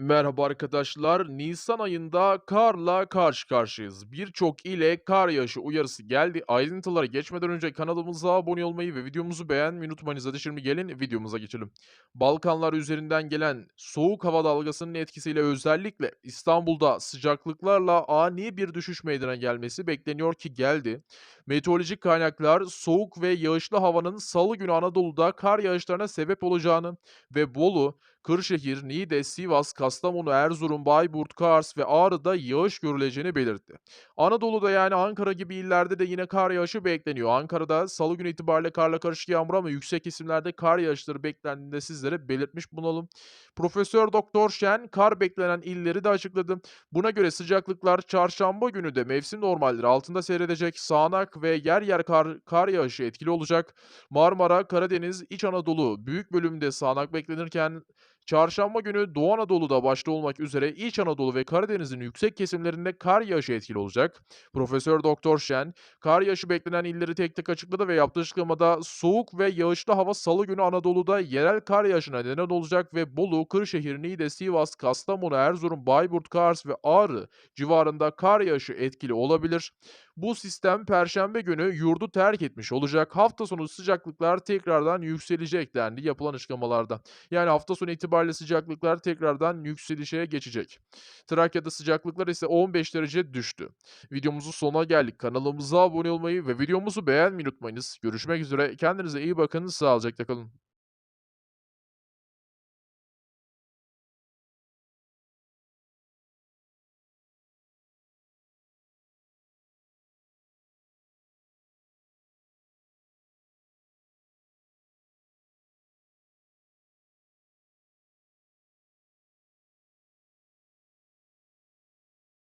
Merhaba arkadaşlar. Nisan ayında karla karşı karşıyayız. Birçok ile kar yağışı uyarısı geldi. Ayrıntılara geçmeden önce kanalımıza abone olmayı ve videomuzu beğenmeyi unutmayınız. Hadi şimdi gelin videomuza geçelim. Balkanlar üzerinden gelen soğuk hava dalgasının etkisiyle özellikle İstanbul'da sıcaklıklarla ani bir düşüş meydana gelmesi bekleniyor ki geldi. Meteorolojik kaynaklar soğuk ve yağışlı havanın salı günü Anadolu'da kar yağışlarına sebep olacağını ve Bolu, Kırşehir, Niğde, Sivas, Kastamonu, Erzurum, Bayburt, Kars ve Ağrı'da yağış görüleceğini belirtti. Anadolu'da yani Ankara gibi illerde de yine kar yağışı bekleniyor. Ankara'da salı günü itibariyle karla karışık yağmur ama yüksek kesimlerde kar yağışları beklendiğini de sizlere belirtmiş bulunalım. Profesör Doktor Şen kar beklenen illeri de açıkladı. Buna göre sıcaklıklar çarşamba günü de mevsim normalleri altında seyredecek. Sağanak ve yer yer kar, kar yağışı etkili olacak. Marmara, Karadeniz, İç Anadolu büyük bölümde sağanak beklenirken Çarşamba günü Doğu Anadolu'da başta olmak üzere İç Anadolu ve Karadeniz'in yüksek kesimlerinde kar yağışı etkili olacak. Profesör Doktor Şen, kar yağışı beklenen illeri tek tek açıkladı ve yaptığı açıklamada soğuk ve yağışlı hava salı günü Anadolu'da yerel kar yağışına neden olacak ve Bolu, Kırşehir, Niğde, Sivas, Kastamonu, Erzurum, Bayburt, Kars ve Ağrı civarında kar yağışı etkili olabilir. Bu sistem Perşembe günü yurdu terk etmiş olacak. Hafta sonu sıcaklıklar tekrardan yükselecek dendi yapılan açıklamalarda. Yani hafta sonu itibariyle sıcaklıklar tekrardan yükselişe geçecek. Trakya'da sıcaklıklar ise 15 derece düştü. Videomuzun sonuna geldik. Kanalımıza abone olmayı ve videomuzu beğenmeyi unutmayınız. Görüşmek üzere. Kendinize iyi bakın. Sağlıcakla kalın.